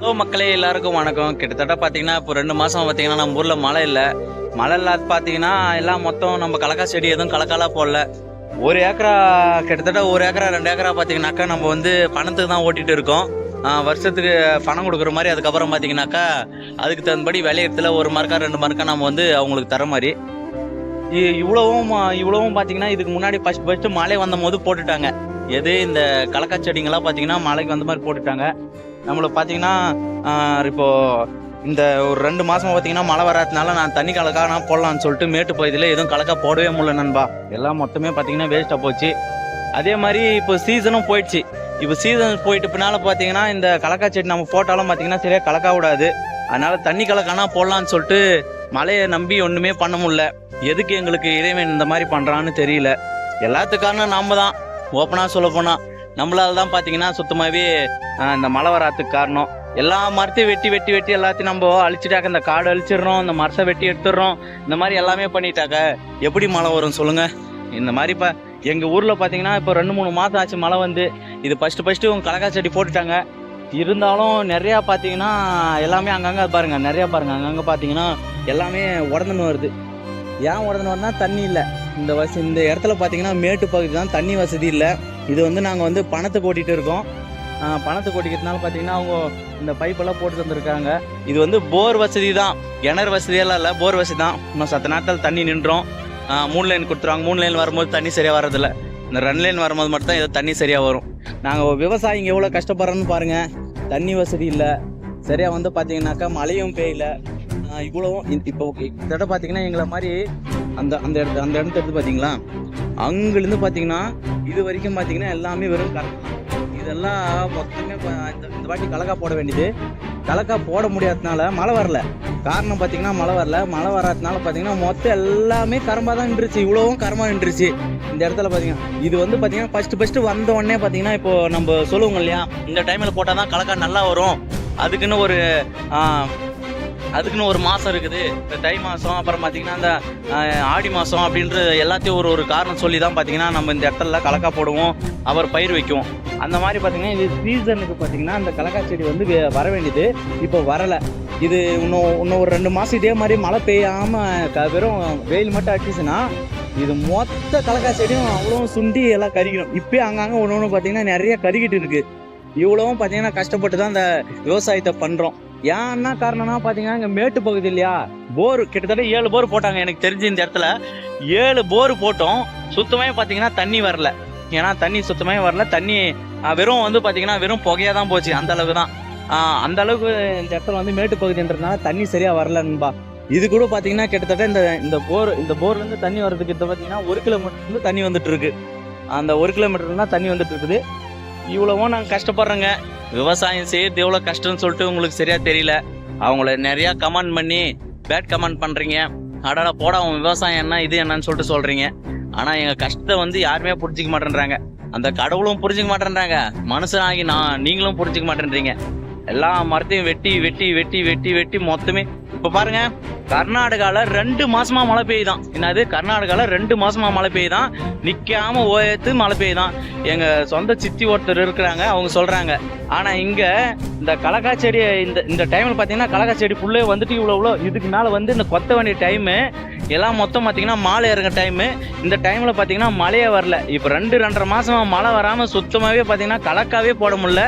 So மக்களே எல்லாருக்கும் வணக்கம். கிட்டத்தட்ட பார்த்தீங்கன்னா இப்போ ரெண்டு மாதம் பார்த்தீங்கன்னா நம்ம ஊரில் மழை இல்லை. மழை இல்லாத பார்த்தீங்கன்னா எல்லாம் மொத்தம் நம்ம கலக்கா செடி எதுவும் கலக்காலா போடல. ஒரு ஏக்கரா கிட்டத்தட்ட ஒரு ஏக்கரா ரெண்டு ஏக்கரா பார்த்தீங்கன்னாக்கா நம்ம வந்து பணத்துக்கு தான் ஓட்டிட்டு இருக்கோம். வருஷத்துக்கு பணம் கொடுக்குற மாதிரி அதுக்கப்புறம் பார்த்தீங்கன்னாக்கா அதுக்கு தகுந்தபடி விளையத்துல ஒரு மார்க்கா ரெண்டு மார்க்கா நம்ம வந்து அவங்களுக்கு தர மாதிரி. இ- இவ்வளவும் இவ்வளவும் பார்த்தீங்கன்னா இதுக்கு முன்னாடி ஃபஸ்ட் ஃபஸ்ட்டு மழை வந்த போது போட்டுட்டாங்க. எது இந்த கலக்கா செடிங்கெல்லாம் பார்த்தீங்கன்னா மழைக்கு வந்த மாதிரி போட்டுட்டாங்க. நம்மளுக்கு பார்த்தீங்கன்னா இப்போது இப்போ இந்த ஒரு ரெண்டு மாதமாக பார்த்தீங்கன்னா மழை வராதனால நான் தண்ணி கலக்கா நான் போடலான்னு சொல்லிட்டு மேட்டு பகுதியில் எதுவும் கலக்கா போடவே முடியல நண்பா. எல்லாம் மொத்தமே பார்த்தீங்கன்னா வேஸ்ட்டாக போச்சு. அதே மாதிரி இப்போ சீசனும் போயிடுச்சு. இப்போ சீசன் போயிட்டு பின்னால் பார்த்தீங்கன்னா இந்த கலக்கா செடி நம்ம போட்டாலும் பார்த்தீங்கன்னா சரியாக கலக்கா விடாது. அதனால் தண்ணி கலக்கானா போடலான்னு சொல்லிட்டு மழையை நம்பி ஒன்றுமே பண்ண முடில எதுக்கு எங்களுக்கு இறைவன் இந்த மாதிரி பண்ணுறான்னு தெரியல. எல்லாத்துக்கான நாம தான். ஓப்பனாக சொல்ல போனால் நம்மளால தான் பார்த்தீங்கன்னா சுத்தமாகவே இந்த மழை வராதுக்கு காரணம். எல்லா மரத்தையும் வெட்டி வெட்டி வெட்டி எல்லாத்தையும் நம்ம அழிச்சிட்டாக்க இந்த காடு அழிச்சிடுறோம் இந்த மரத்தை வெட்டி எடுத்துடுறோம். இந்த மாதிரி எல்லாமே பண்ணிட்டாக்க எப்படி மழை வரும் சொல்லுங்க? இந்த மாதிரி இப்போ எங்கள் ஊரில் பார்த்தீங்கன்னா இப்போ ரெண்டு மூணு மாதம் ஆச்சு மழை வந்து. இது ஃபஸ்ட்டு ஃபஸ்ட்டு உங்கள் கலக்கா செடி போட்டுட்டாங்க. இருந்தாலும் நிறையா பார்த்தீங்கன்னா எல்லாமே அங்கங்கே பாருங்கள் நிறையா பாருங்கள் அங்கங்கே பார்த்தீங்கன்னா எல்லாமே உடந்துன்னு வருது. ஏன் உடந்துன்னு வருதுன்னா தண்ணி இல்லை. இந்த வசதி இந்த இடத்துல பார்த்தீங்கன்னா மேட்டு பகுதி தான் தண்ணி வசதி இல்லை. இது வந்து நாங்கள் வந்து பணத்தை ஓட்டிகிட்டு இருக்கோம். பணத்தை கொட்டிக்கிறதுனால பார்த்தீங்கன்னா அவங்க இந்த பைப்பெல்லாம் போட்டு தந்திருக்காங்க. இது வந்து போர் வசதி தான். கிணறு வசதியெல்லாம் இல்லை போர் வசதி தான். இன்னும் சத்த நாட்கள் தண்ணி நின்றோம். மூணு லைன் கொடுத்துருவாங்க. மூணு லைன் வரும்போது தண்ணி சரியாக வரதில்ல இந்த ரெண்டு லைன் வரும்போது மட்டும் தான் ஏதோ தண்ணி சரியாக வரும். நாங்கள் விவசாயிங்க எவ்வளோ கஷ்டப்படுறோன்னு பாருங்கள் தண்ணி வசதி இல்லை. சரியாக வந்து பார்த்தீங்கன்னாக்கா மழையும் பெய்யல. ஆஹ் இவ்வளவும் இந்த- இப்போ கிட்டத்தட்ட பார்த்தீங்கன்னா எங்களை மாதிரி அந்த அந்த இடத்து அந்த இடத்த எடுத்து பார்த்தீங்களா அங்கேருந்து பார்த்தீங்கன்னா இது வரைக்கும் பார்த்தீங்கன்னா எல்லாமே வெறும் கரை இதெல்லாம் மொத்தமே இந்த இந்த வாட்டி கலக்கா போட வேண்டியது. கலக்கா போட முடியாததுனால மழை வரல. காரணம் பார்த்தீங்கன்னா மழை வரல. மழை வராதனால பார்த்தீங்கன்னா மொத்தம் எல்லாமே கரம்பாக தான் நின்றுச்சு. இவ்வளோவும் கரமாக நின்றுச்சு. இந்த இடத்துல பார்த்தீங்கன்னா இது வந்து பார்த்தீங்கன்னா ஃபஸ்ட்டு ஃபஸ்ட்டு வந்த உடனே பார்த்தீங்கன்னா இப்போ நம்ம சொல்லுவோங்க இல்லையா? இந்த டைமில் போட்டால் தான் கலக்கா நல்லா வரும். அதுக்குன்னு ஒரு அதுக்குன்னு ஒரு மாதம் இருக்குது. இந்த தை மாதம் அப்புறம் பார்த்தீங்கன்னா இந்த ஆடி மாதம் அப்படின்ற எல்லாத்தையும் ஒரு ஒரு காரணம் சொல்லி தான் பார்த்தீங்கன்னா நம்ம இந்த இடத்துல கலக்கா போடுவோம் அவர் பயிர் வைக்குவோம் அந்த மாதிரி பார்த்தீங்கன்னா இது சீசனுக்கு பார்த்தீங்கன்னா அந்த கலக்கா செடி வந்து வே- வர வேண்டியது. இப்போ வரலை. இது இன்னும் இன்னும் ஒரு ரெண்டு மாதம் இதே மாதிரி மழை பெய்யாமல் க வெறும் வெயில் மட்டும் அடிச்சுன்னா இது மொத்த கலக்கா செடியும் அவ்வளோ சுண்டி எல்லாம் கருகிடும். இப்போயே அங்கங்கே ஒன்று ஒன்று பார்த்தீங்கன்னா நிறைய கருகிட்டு இருக்குது இவ்வளவும் பார்த்தீங்கன்னா கஷ்டப்பட்டு தான் இந்த விவசாயத்தை பண்ணுறோம் ஏன் என்ன காரணம்னா பார்த்தீங்கன்னா இங்கே மேட்டு பகுதி இல்லையா? போர் கிட்டத்தட்ட ஏழு போர் போட்டாங்க எனக்கு தெரிஞ்சு இந்த இடத்துல. ஏழு போர் போட்டோம். சுத்தமாக பார்த்தீங்கன்னா தண்ணி வரல. ஏன்னா தண்ணி சுத்தமாக வரல. தண்ணி வெறும் வந்து பார்த்தீங்கன்னா வெறும் புகையாக தான் போச்சு. அந்த அளவுக்கு தான் அந்த அளவுக்கு இந்த இடத்துல வந்து மேட்டு பகுதின்றதுனால தண்ணி சரியாக வரலன்பா இது கூட பார்த்தீங்கன்னா கிட்டத்தட்ட இந்த இந்த போர் இந்த போர்லேருந்து தண்ணி வர்றதுக்கு பார்த்தீங்கன்னா ஒரு கிலோமீட்டர்லேருந்து தண்ணி வந்துட்டு இருக்கு. அந்த ஒரு கிலோமீட்டர்லாம் தண்ணி வந்துட்டு இருக்குது. இவ்வளவும் நாங்கள் கஷ்டப்படுறோங்க. விவசாயம் செய்யறது எவ்வளோ கஷ்டம்னு சொல்லிட்டு உங்களுக்கு சரியா தெரியல. அவங்கள நிறையா கமெண்ட் பண்ணி பேட் கமெண்ட் பண்ணுறீங்க அடடா போட அவன் விவசாயம் என்ன இது என்னன்னு சொல்லிட்டு சொல்கிறீங்க ஆனால் எங்கள் கஷ்டத்தை வந்து யாருமே புரிஞ்சிக்க மாட்டேன்றாங்க. அந்த கடவுளும் புரிஞ்சிக்க மாட்டேன்றாங்க. மனுஷனாகி நான் நீங்களும் புரிஞ்சிக்க மாட்டேன்றீங்க. எல்லா மரத்தையும் வெட்டி வெட்டி வெட்டி வெட்டி வெட்டி மொத்தமே இப்போ பாருங்க கர்நாடகால ரெண்டு மாசமா மழை பெய்யுதான். என்னது? கர்நாடகால ரெண்டு மாசமா மழை பெய்யுதான். நிக்காம ஓயத்து மழை பெய்யுதான். எங்க சொந்த சித்தி ஒருத்தர் இருக்கிறாங்க அவங்க சொல்றாங்க. ஆனா இங்க இந்த கலக்கா செடி இந்த இந்த டைம்ல பாத்தீங்கன்னா கலக்கா செடி ஃபுல்லே வந்துட்டு இவ்வளோ இவ்வளோ இதுக்கு மேலே வந்து இந்த கொத்த வேண்டிய டைமு எல்லாம் மொத்தம் பார்த்தீங்கன்னா மாலை இறங்க டைமு இந்த டைமில் பார்த்தீங்கன்னா மழையே வரல. இப்போ ரெண்டு ரெண்டரை மாதமாக மழை வராமல் சுத்தமாகவே பார்த்தீங்கன்னா கலக்காவே போட முடியல.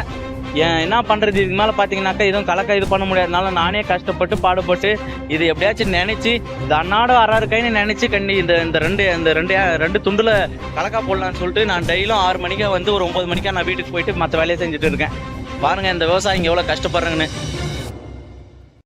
என்ன பண்ணுறது இதுக்கு மேலே பார்த்தீங்கன்னாக்கா எதுவும் கலக்கா இது பண்ண முடியாதனால நானே கஷ்டப்பட்டு பாடுபட்டு இது எப்படியாச்சும் நினச்சி இந்த அன்னாடம் அறாறு கைன்னு நினச்சி கண்டி இந்த இந்த ரெண்டு இந்த ரெண்டு ரெண்டு துண்டில் கலக்கா போடலான்னு சொல்லிட்டு நான் டெய்லியும் ஆறு மணிக்கா வந்து ஒரு ஒம்பது மணிக்காக நான் வீட்டுக்கு போயிட்டு மற்ற வேலையை செஞ்சுட்டு இருக்கேன். பாருங்கள் இந்த விவசாயிங்க எவ்வளோ கஷ்டப்படுறாங்கன்னு.